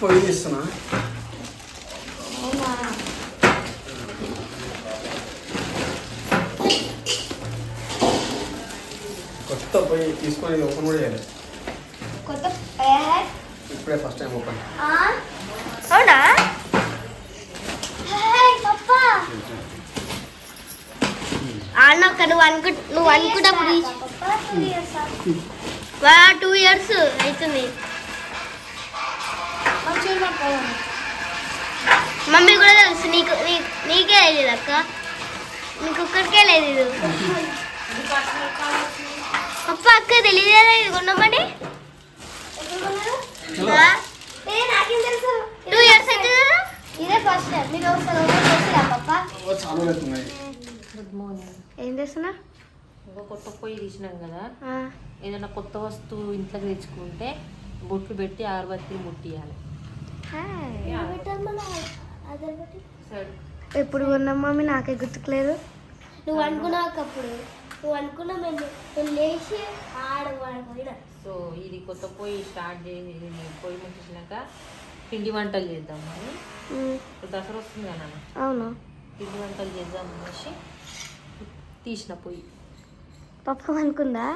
పొయ్యి తీస్తున్నా కొత్త పొయ్యి తీసుకొని ఓపెన్ కూడా చేయాలి. కొత్త ఇప్పుడే ఫస్ట్ టైం ఓపెన్ అవునా? అన్నొక్క నువ్వు అనుకు నువ్వు వా టూ ఇయర్స్ అవుతుంది. మమ్మీ కూడా తెలుసు నీకు నీ- నీకే లేదు అక్క. నీకు ఒక్కరికే లేదు ఇది పప్ప అక్క తెలియదేదా ఇది కొన్నామని టూ ఇయర్స్ ఇదే ఫస్ట్ టైం మీరు ఒకసారి ఏం చేస్తున్నా? ఇంకో కొత్త పొయ్యి తీసినాం కదా. ఏదైనా కొత్త వస్తువు ఇంట్లోకి తెచ్చుకుంటే బొట్లు పెట్టి ఆరుబత్తి ముట్టియాలి. ఎప్పుడు కొన్నాం మమ్మీ? నాకే గుర్తుకులేదు. నువ్వు అనుకున్నావు అప్పుడు. నువ్వు అనుకున్నా మేము లేచి సో ఇది కొత్త పొయ్యి స్టార్ట్ చేసి ఇది పొయ్యి ముట్టించినాక పిండి వంటలు చేద్దాం అని దసరా వస్తుంది కదా అవును. పిండి వంటలు చేద్దాం అనేసి తీసిన పొయ్యి. పప్పు అనుకుందా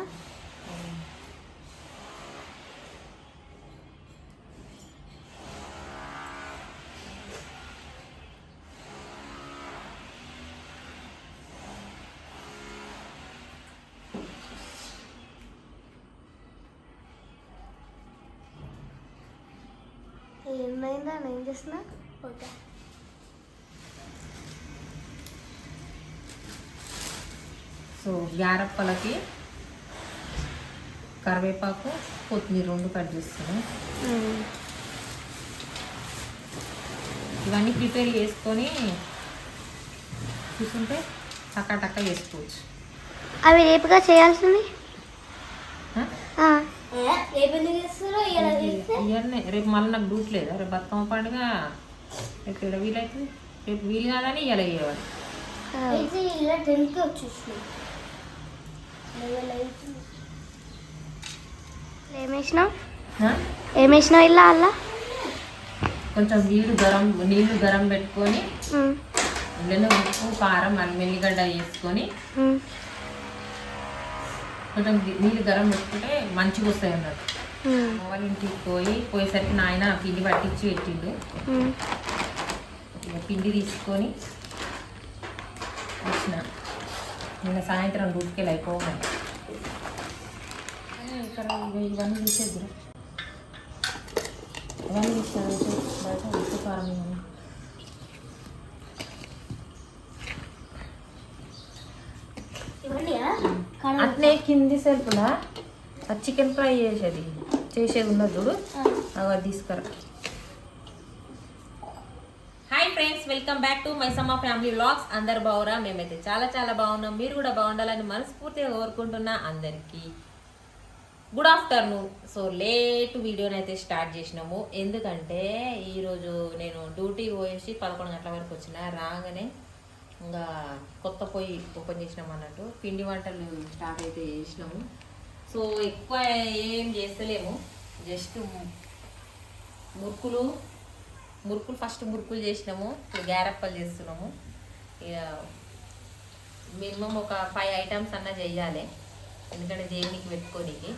ఏమైందా ఏం చేస్తున్నా ఓకే సో గారప్పలకి కరివేపాకు కొత్తిమీర రెండు కట్ చేస్తాను ఇవన్నీ ప్రిపేర్ చేసుకొని చూసుంటే టక్క టక్క చేసుకోవచ్చు. అవి రేపుగా చేయాల్సింది? ఆ? రేపెందుకు చేస్తారో ఇలా చేస్తే? ఇయర్నే రేపు మళ్ళీ నాకు డ్యూట్ లేదా? రేపు బతుకమ్మ పండుగ. రేపు ఇక్కడ వీలవుతుంది రేపు వీలు కాదని ఇలా చేయాలి అయితే ఇలా టెన్కి వచ్చేసినాయి ఏమేసినావు ఇలా అలా కొంచెం నీళ్ళు గరం నీళ్ళు గరం పెట్టుకొని అందులో ఉప్పు కారం అల్లం ఎల్లిగడ్డ వేసుకొని కొంచెం నీళ్ళు గరం పెట్టుకుంటే మంచిగా వస్తాయి అన్నట్టు. వాళ్ళ ఇంటికి పోయి పోయేసరికి నాయన పిండి పట్టించి పెట్టిండు. పిండి తీసుకొని వచ్చిన. నిన్న సాయంత్రం డ్యూటీకి అయిపోవాలి. ఇక్కడ ఇవి- ఇవన్నీ తీసేద్దరు. ఇవన్నీ తీసారు బయట ఉప్పు కారం ఇవన్నీ. అట్నే కింది సెల్ఫ్లా చికెన్ ఫ్రై చేసేది. చేసేది ఉన్నది చూడు. అవి తీసుకురా hi friends welcome back to my సమ్మ ఫ్యామిలీ వ్లాగ్స్ అందరు బాగురా మేమైతే చాలా చాలా బాగున్నాం మీరు కూడా బాగుండాలని మనస్ఫూర్తిగా కోరుకుంటున్నా అందరికీ. గుడ్ ఆఫ్టర్నూన్ సో లేట్ వీడియోని అయితే స్టార్ట్ చేసినాము. ఎందుకంటే ఈరోజు నేను డ్యూటీ పోయేసి పదకొండు గంటల వరకు వచ్చిన రాగానే ఇంకా కొత్త పొయ్యి ఓపెన్ చేసినాం అన్నట్టు. పిండి వంటలు స్టార్ట్ అయితే చేసినాము. సో ఎక్కువ ఏం చేస్తలేము. జస్ట్ మురుకులు మురుకులు ఫస్ట్ మురుకులు చేసినాము ఇప్పుడు గ్యారప్పలు చేస్తున్నాము. ఇక మినిమం ఒక ఫైవ్ ఐటమ్స్ అన్న చేయాలి ఎందుకంటే దేవునికి పెట్టుకోనికి.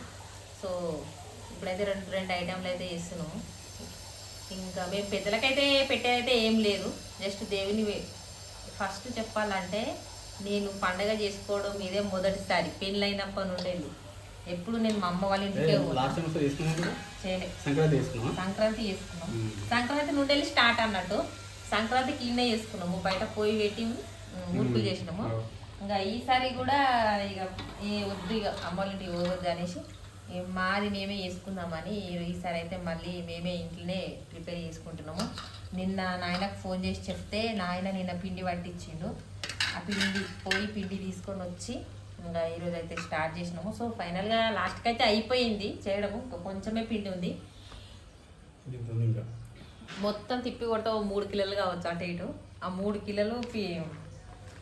సో ఇప్పుడైతే రెండు రెండు ఐటెంలు అయితే చేస్తున్నాము. ఇంకా మేము పెద్దలకైతే పెట్టేదైతే ఏం లేదు జస్ట్ దేవుని ఫస్ట్ చెప్పాలంటే నేను పండగ చేసుకోవడం ఇదే మొదటిసారి పెళ్ళైనప్పటి నుండి. ఎప్పుడు నేను మా అమ్మ వాళ్ళ ఇంటికే సంక్రాంతి చేసుకున్నాం. సంక్రాంతి నుండి వెళ్ళి స్టార్ట్ అన్నట్టు సంక్రాంతికి ఈయనే చేసుకున్నాము. బయట పోయి పెట్టి మురుకులు చేసినాము. ఇంకా ఈసారి కూడా ఇక ఏ వద్దు ఇక అమ్మోళ్ళింటికి పోవద్దు అనేసి మాది మేమే చేసుకుందామని ఈసారి అయితే మళ్ళీ మేమే ఇంట్లోనే ప్రిపేర్ చేసుకుంటున్నాము. నిన్న నాయనకు ఫోన్ చేసి చెప్తే నాయన నిన్న పిండి పట్టించిండు. ఆ పిండి పోయి పిండి తీసుకొని వచ్చి ఇంకా ఈరోజు అయితే స్టార్ట్ చేసినాము. సో ఫైనల్గా లాస్ట్కి అయితే అయిపోయింది చేయడము. ఇంకా కొంచెమే పిండి ఉంది. మొత్తం తిప్పి కొట్ట మూడు కిలోలు కావచ్చు అటు ఇటు. ఆ మూడు కిలోలు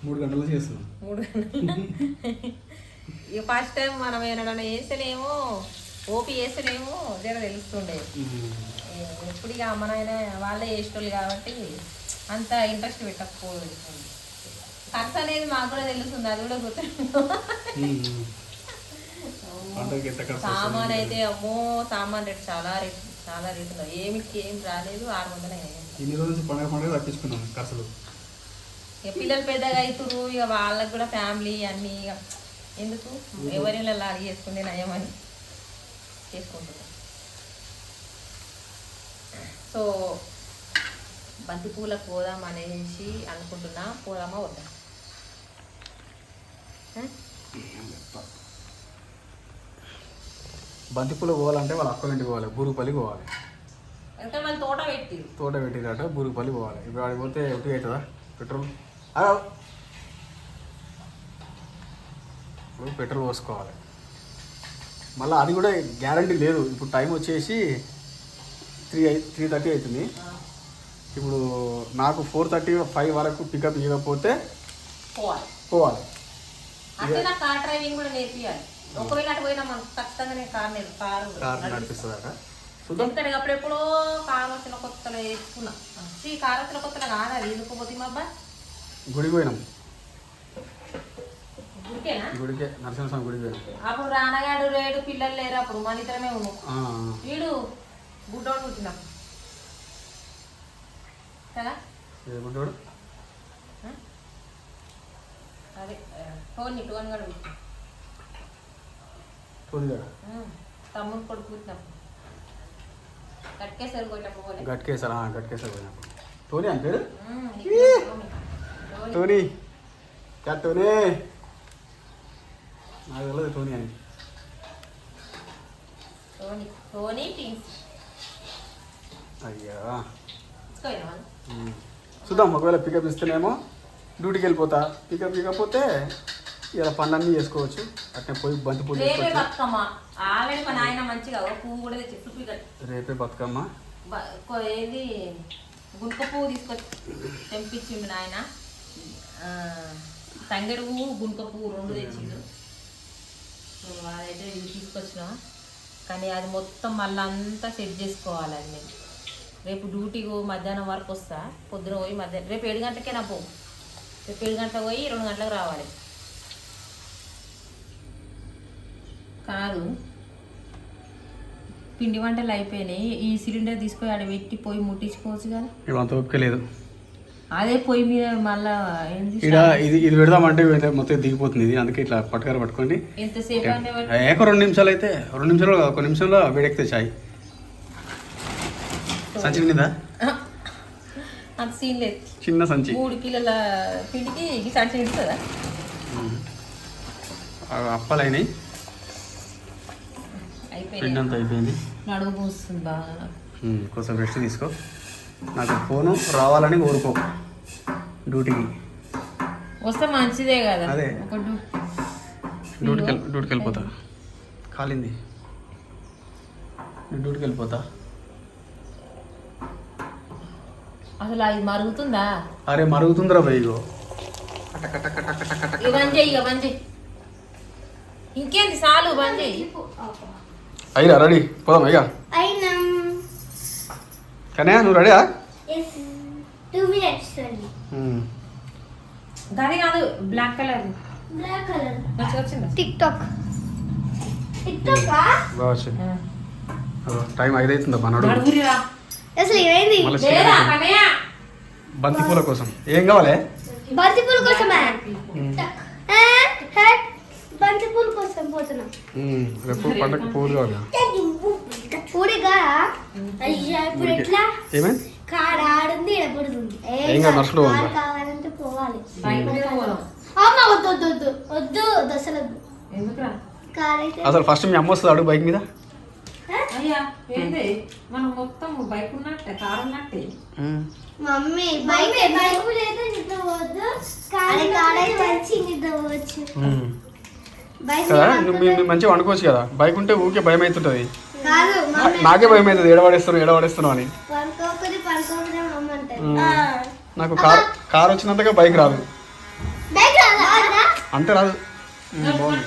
మూడు గంటలు చేస్తున్నాం. మూడు ఇక ఫస్ట్ టైం మనం ఏమైనా వేస్తేనేమో ఓపి వేస్తేనేమో జర తెలుస్తుండే. ఎప్పుడు ఇక అమ్మనైనా వాళ్ళే చేసేటోళ్ళు కాబట్టి అంత ఇంట్రెస్ట్ పెట్టకపోదు ఖర్చు అనేది మాకు కూడా తెలుస్తుంది అది కూడా గుర్తు సామాన్ అయితే అమ్మో సామాన్ రేటు చాలా రేటు చాలా రేటు ఏమిటి ఏం రాలేదు ఆరు వందలు. ఇన్ని రోజుల నుంచి పండగ పండుగ తప్పించుకున్నాం ఖర్చులు ఇక పిల్లలు పెద్దగా అవుతురు ఇక వాళ్ళకి కూడా ఫ్యామిలీ అన్నీ ఇక ఎందుకు? ఎవరిలో లాగి చేసుకుంటే నయమని చేసుకుంటున్నాం. సో బంతి పూలకు పోదాం అనేసి అనుకుంటున్నా. పోదామా వద్దా? బంతిపూలు పోవాలంటే వాళ్ళ అక్క ఇంటికి పోవాలి బూరుగుపల్లికి పోవాలి. తోట పెట్టి తోట పెట్టిరట బూరుగుపల్లి పోవాలి. ఇప్పుడు ఆడికి పోతే ఒకటి అవుతుందా? పెట్రోల్! ఇప్పుడు పెట్రోల్ పోసుకోవాలి. మళ్ళీ అది కూడా గ్యారంటీ లేదు. ఇప్పుడు టైం వచ్చేసి త్రీ త్రీ థర్టీ అవుతుంది. ఇప్పుడు నాకు ఫోర్ థర్టీ ఫైవ్ వరకు పికప్ పోవాలి. పోవాలి. అంటే నాకు కార్ డ్రైవింగ్ కూడా నేర్పియాలి. ఒకవేళ అటు పోయినా మనకు ఖచ్చితంగా నేను కార్ నేర్పు కారు కార్ నడిపిస్తుందట చూద్దాం. ఎందుకంటే అప్పుడెప్పుడో కారు వచ్చిన కొత్తలో వేసుకున్నా. ఈ కారు వచ్చిన కొత్తలో కాదు? అది ఎందుకు పోతే మా అబ్బాయి గుడికి పోయినాం. ఊరికేనా గుడికే నరసింహస్వామి గుడికి పోయినాం. అప్పుడు రానగాడు లేడు పిల్లలు లేరు అప్పుడు. మన ఇద్దరమే ఉన్నాం. వీడు గుడ్డోడు పుట్టిన కదా? గుడ్డోడు? అదే. టోని టోన్ గడు తమ్ముడు కొడుకు పోలే. గట్కేసారు గట్కేసారు పోయినప్పుడు. క్యా టోనీ నాకు తెలియదు టోనీ అని. టోని టోని అయ్యా. చూద్దాం ఒకవేళ పికప్ ఇస్తేనేమో డ్యూటీకి వెళ్ళిపోతా. పికప్ ఇవ్వకపోతే ఇలా పనులన్నీ చేసుకోవచ్చు. అట్నే పోయి బంతి పూలు రేపే బతుకమ్మ. ఆల్రెడీ మా నాయన మంచిగా ఒక పువ్వు కూడా తెచ్చి కట్టి రేపే బతుకమ్మ. బ- కొ- ఏది? గుంక పువ్వు తీసుకొచ్చి తెంపించిండు నాయన. ఆ, తంగెడు పువ్వు గుంక పువ్వు రెండు తెచ్చిండు. సో అదైతే ఇది తీసుకొచ్చిన. కానీ అది మొత్తం మళ్ళీ అంతా సెట్ చేసుకోవాలి అది నేను రేపు డ్యూటీకి మధ్యాహ్నం వరకు వస్తా. పొద్దున పోయి మధ్యాహ్నం రేపు ఏడు గంటలకే నా పో రేపు ఏడు గంటలకు పోయి రెండు గంటలకు రావాలి. కాదు. పిండి వంటలు అయిపోయినాయి. ఈ సిలిండర్ తీసుకొని ఆడ పెట్టి పొయ్యి ముట్టించుకోవచ్చు కదా. ఇప్పుడు అంత ఓపిక లేదు. అదే పొయ్యి మీద మళ్ళా ఏంది ఇక్కడ ఇది ఇది పెడదామంటే మొత్తం దిగిపోతుంది ఇది. అందుకే ఇట్లా పట్టుకార పట్టుకోండి ఎంతసేపు అంటే ఏక రెండు నిమిషాలు అయితే రెండు నిమిషాలు ఒక నిమిషంలో వేడెక్కితే చాయ్. సంచి నిందా అంత సీన్ లేదు. చిన్న సంచి. మూడు కిలోల పిండికి సంచి నిండుతుందా? ఆ అప్పాలు అయినాయి పిండి అయిపోయింది అంతా అయిపోయింది. నడుము పూస్తుంది బాగా. కొంచెం రెస్ట్ తీసుకో. నాకు ఫోను రావాలని కోరుకో. డ్యూటీకి. వస్తే మంచిదే కదా. అదే. డ్యూటీకి డ్యూటీకి వెళ్ళిపోతా. కాలింది. డ్యూటీకి వెళ్ళిపోతా. అసలు అది మరుగుతుందా? అరే మరుగుతుందిరా చేయి ఇంకేంది చాలు బంద్ అయ్యా రెడీ? పోదాం అయ్యా అయినా. కానీ నువ్వు రెడీయా? గది కాదు black colour black tick tock tick tock బాగా వచ్చింది. టైం ఐదు అవుతుందా మనోడు అసలు ఏమైంది? మళ్ళీ లేదా కన్నయ్య బంతి పూల కోసం. ఏం కావాలి? బంతి పూల కోసమా. బంతి పూల కోసం పోతున్నాం. ఉమ్, రేపు పండగ పూలు కావాలి? పూడిగా అయ్యా ఇప్పుడు ఎట్లా? ఏమైంది కాడ ఆడుంది ఏం కాదు. కావాలంటే పోవాలి. బైక్ మీద పోదాం. అమ్మ వద్దు వద్దు అసలు ఫస్ట్ మీ అమ్మ వస్తుంది అడుగు బైక్ మీద? అయ్యా ఏంది? మనం మొత్తం బైక్ ఉన్నట్టే కారు ఉన్నట్టే. మమ్మీ బైక్ బైక్ లేదా నిద్ర పోవద్దు కార్ కార్ అయితే వచ్చి నిద్ర పోవచ్చు బైక్ కదా? మంచిగా వండుకోవచ్చు కదా? బైక్ ఉంటే ఊకే భయం అవుతుంటుంది. నాకే భయం అవుతుంది ఏడవాడేస్తున్నావు ఏడవాడేస్తున్నావు అని. నాకు కార్ కార్ వచ్చినంతగా బైక్ రాదు. బైక్ రాదా? అంతే రాదు. బాగుంది.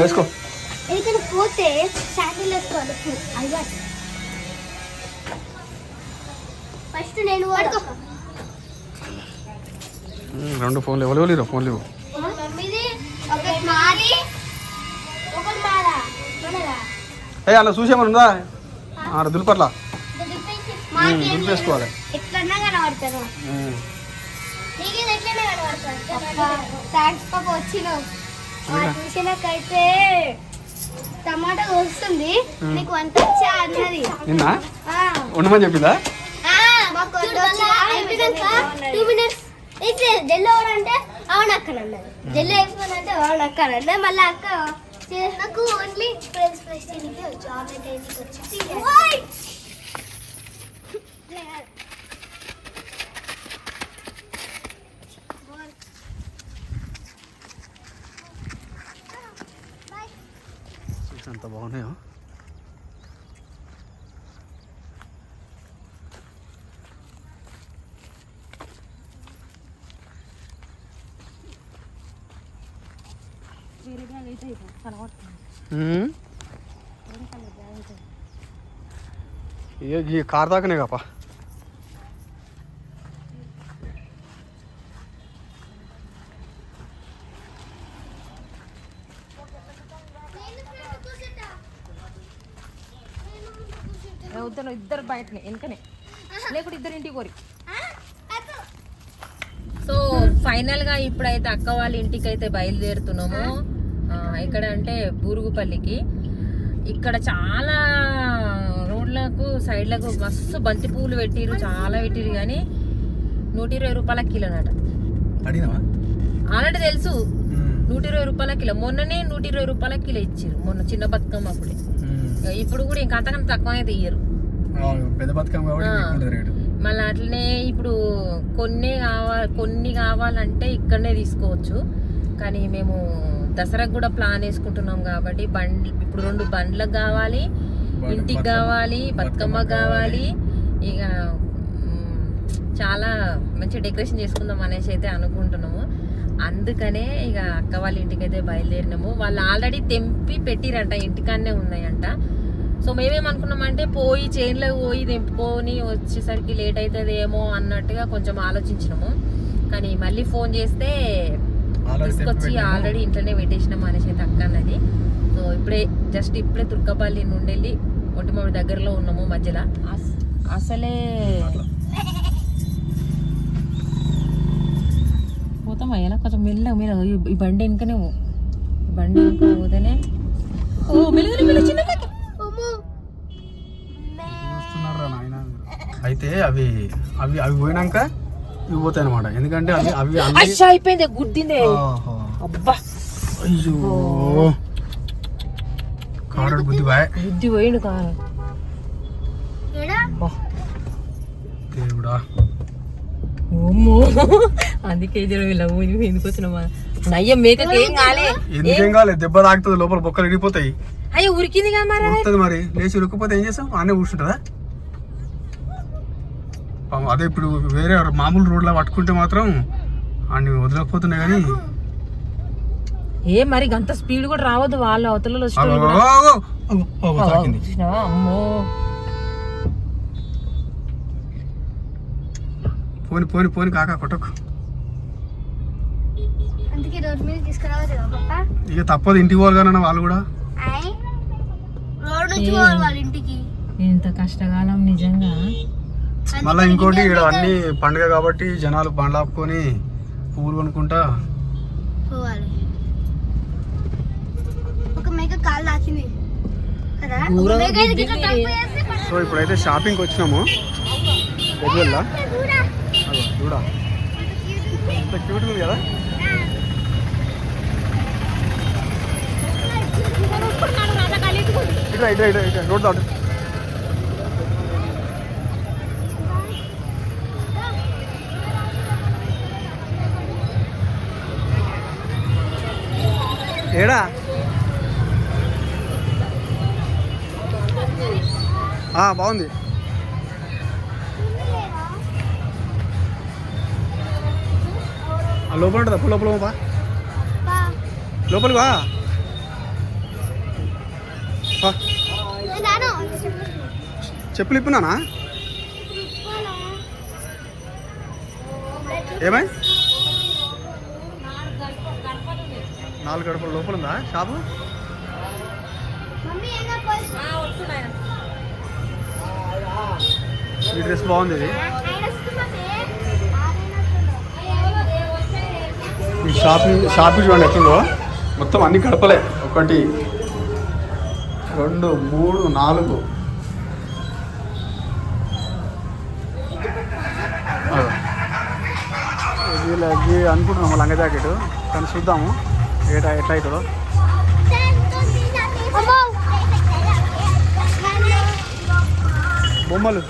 వేసుకో. ఇక్కడ పోతే శాండిల్ వేసుకోవాలి. అలవాటు. ఫస్ట్ నేను రెండు ఫోన్లు ఎవరు ఫోన్లు మాదా మనదా? ఏ అలా చూసేమని ఉందా? ఆడ దులిపట్ల? దులిపేసుకోవాలి. ఎట్లన్నా థ్యాంక్స్ పాప వచ్చినావు. చూసినాకైతే టమాటా వస్తుంది నీకు వంట వచ్చా అన్నది. నిన్న? ఆ. ఉండమని చెప్పిందా? వచ్చా? టూ మినిట్స్ అయితే జల్లి ఎవరంటే అవును అక్కడ అన్నది జల్లి అయిపోయినంటే అవును అక్క అని అన్నది మళ్ళీ అక్క నాకు ఓన్లీ ఫ్రెండ్స్ ఫ్రెష్ చేయడానికి వచ్చు ఆమ్లెట్ వేయడానికి వచ్చు ఎంత బాగున్నాయో ఉమ్. ఏ ఈ కార్ దాకానే కాపా వద్దు ఇద్దరు బయటనే వెనకనే. లేకుంటే ఇద్దరు ఇంటికి కోరి సో ఫైనల్గా ఇప్పుడైతే అక్క వాళ్ళ ఇంటికి అయితే బయలుదేరుతున్నాము. ఆ, ఎక్కడ అంటే బూరుగుపల్లికి. ఇక్కడ చాలా రోడ్లకు సైడ్లకు మస్తు బంతి పువ్వులు పెట్టిరు చాలా పెట్టిరు కానీ నూట ఇరవై రూపాయల కిలోనట. అడిగినావా? ఆల్రెడీ తెలుసు. నూట ఇరవై రూపాయల కిలో. మొన్ననే నూట ఇరవై రూపాయల కిలో ఇచ్చారు మొన్న చిన్న బతుకమ్మ అప్పుడే. ఇప్పుడు కూడా ఇంకా అంతకన్నా తక్కువ అయితే ఇయ్యరు పెద్ద కాబట్టి మళ్ళీ అట్లనే ఇప్పుడు కొన్ని కావాలి కొన్ని కావాలంటే ఇక్కడనే తీసుకోవచ్చు. కానీ మేము దసరాకు కూడా ప్లాన్ వేసుకుంటున్నాం కాబట్టి బండ్లు ఇప్పుడు రెండు బండ్లకు కావాలి ఇంటికి కావాలి బతుకమ్మ కావాలి. ఇక చాలా మంచి డెకరేషన్ చేసుకుందాం అనేసి అయితే అనుకుంటున్నాము. అందుకనే ఇక అక్క వాళ్ళ ఇంటికి అయితే బయలుదేరినాము. వాళ్ళు ఆల్రెడీ తెంపి పెట్టిరంట ఇంటికాన్నే ఉన్నాయంట. సో మేమేమనుకున్నామంటే పోయి చైన్లో పోయి తెంపుకొని వచ్చేసరికి లేట్ అవుతుందేమో అన్నట్టుగా కొంచెం ఆలోచించినాము. కానీ మళ్ళీ ఫోన్ చేస్తే తీసుకొచ్చి. ఆల్రెడీ ఇంట్లోనే పెట్టేసినాము అనేసి అయితే అక్క అన్నది సో ఇప్పుడే జస్ట్ ఇప్పుడే తుర్కపల్లి నుండి వెళ్ళి ఒంటిమూడి దగ్గరలో ఉన్నాము మధ్యలో. అస్- అసలే పోతాం అయ్యా కొంచెం మెల్లగా మీరు ఈ బండి వెనుకనే. ఈ బండి వెనుక పోతేనే ఓ మెలుగు చిన్న అవి అవి అవి పోయినాక ఇవి పోతాయి అనమాట ఎందుకంటే అవి అవి అన్ని అయ్యా అయిపోయింది. అబ్బా. అయ్యో. కారు బుద్ధి బాయ్. బుద్ధి పోయిండు అబ్బా. దేవుడా. అమ్మో అందుకే జర ఊరి ఎందుకు వచ్చినామా నయ్యం మేకకి ఏం కాలే? ఎందుకేం కాలేదు దెబ్బ తాకుతుంది లోపల బొక్కలు ఇరిగిపోతాయి అయ్యో ఉరికింది కదా మరి మరి. లేచి ఉరుక్కుపోతే ఏం చేస్తాం? ఆనే కూర్చుంటుందా అదే ఇప్పుడు వేరే మామూలు రోడ్లో పట్టుకుంటే మాత్రం అన్ని వదలకపోతున్నాయి కానీ. ఏ మరి అంత స్పీడ్ కూడా రావద్దు వాళ్ళు అవతల అగో, వచ్చేటోళ్ళు కూడా అగో, అగో, అగో, తాకింది. చూసినావా? అమ్మో. పోని పోని పోని కాక కొట్టకు. ఇక తప్పదు ఇంటికి పోవాలి కానీ వాళ్ళు కూడా. ఇంత కష్టకాలం నిజంగా. మళ్ళీ ఇంకోటి ఇక్కడ అన్ని పండుగ కాబట్టి జనాలు బండ్లు ఆపుకొని పువ్వులు కొనుక్కుంటా. పోవాలి. ఒక మేక కాలు దాచింది. సో ఇప్పుడైతే షాపింగ్కి వచ్చినాము. అదో చూడా ఎంత క్యూట్ ఉంది కదా? ఇట్లా ఇట్లా ఇట్లా ఇట్లా రోడ్ దాటు. ఏడా? బాగుంది. లోపల ఉంటుందా? పుల్ల లోపల బా లోపలికి వా. చెప్పులు ఇప్పున్నానా? ఏమై? నాలుగు గడపల లోపల ఉందా? షాపు? ఈ డ్రెస్ బాగుంది ఇది. ఈ షాపింగ్ షాపింగ్ చూడండి ఎట్లుందో. మొత్తం అన్ని గడపలే. ఒకటి రెండు మూడు నాలుగు. ఇది అనుకుంటున్నాము లంగ జాకెట్. కానీ చూద్దాము. ఏటా ఎట్లా అవుతుందో బొమ్మలు